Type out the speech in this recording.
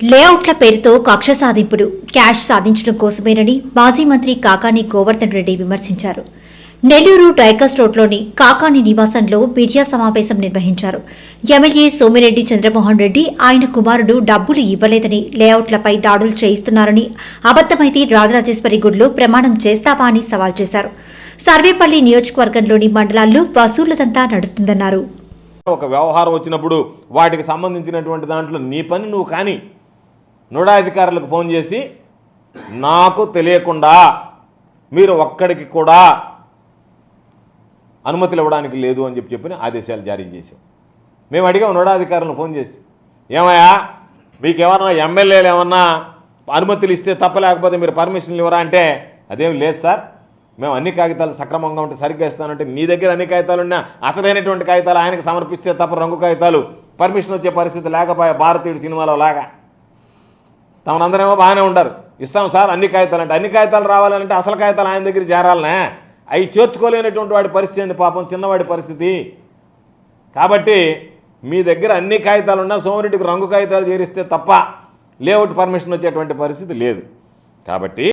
లేఅవుట్ల పేరుతో కక్ష సాధింపుడు క్యాష్ సాధించడం కోసమేనని మాజీ మంత్రి కాకాని గోవర్ధన్ రెడ్డి విమర్శించారు. నెల్లూరు డైకస్ రోడ్లోని కాకాని నివాసంలో మీడియా సమావేశం నిర్వహించారు. ఎమ్మెల్యే సోమిరెడ్డి చంద్రమోహన్ రెడ్డి ఆయన కుమారుడు డబ్బులు ఇవ్వలేదని లేఅవుట్లపై దాడులు చేయిస్తున్నారని అబద్దమైతే రాజరాజేశ్వరి గుడిలో ప్రమాణం చేస్తావా అని సవాల్ చేశారు. సర్వేపల్లి నియోజకవర్గంలోని మండలాల్లో వసూళ్ళదంతా నడుస్తుందన్నారు. ఒక వ్యవహారం వచ్చినప్పుడు వాటికి సంబంధించినటువంటి దాంట్లో నీ పని నువ్వు కానీ నోడాధికారులకు ఫోన్ చేసి నాకు తెలియకుండా మీరు ఒక్కడికి కూడా అనుమతులు ఇవ్వడానికి లేదు అని చెప్పి చెప్పి ఆదేశాలు జారీ చేశాం. మేము అడిగాం నోడాధికారులను ఫోన్ చేసి ఏమయ్యా మీకు ఏమన్నా ఎమ్మెల్యేలు ఏమన్నా అనుమతులు ఇస్తే తప్ప లేకపోతే మీరు పర్మిషన్లు ఇవ్వరా? అంటే అదేం లేదు సార్ మేము అన్ని కాగితాలు సక్రమంగా ఉంటే సరిగ్గా ఇస్తానంటే నీ దగ్గర అన్ని కాగితాలు ఉన్నా అసలైనటువంటి కాగితాలు ఆయనకు సమర్పిస్తే తప్ప రంగు కాగితాలు పర్మిషన్ వచ్చే పరిస్థితి లేకపోయా భారతీయుడు సినిమాలో లాగా. తమనందరేమో బాగానే ఉంటారు. ఇస్తాం సార్ అన్ని కాగితాలు అంటే అన్ని కాగితాలు రావాలంటే అసలు కాగితాలు ఆయన దగ్గర చేరాలనే. అవి చేర్చుకోలేనటువంటి వాడి పరిస్థితి అండి పాపం చిన్నవాడి పరిస్థితి. కాబట్టి మీ దగ్గర అన్ని కాగితాలు ఉన్నా సోమరెడ్డికి రంగు కాగితాలు చేరిస్తే తప్ప లేఅవుట్ పర్మిషన్ వచ్చేటువంటి పరిస్థితి లేదు. కాబట్టి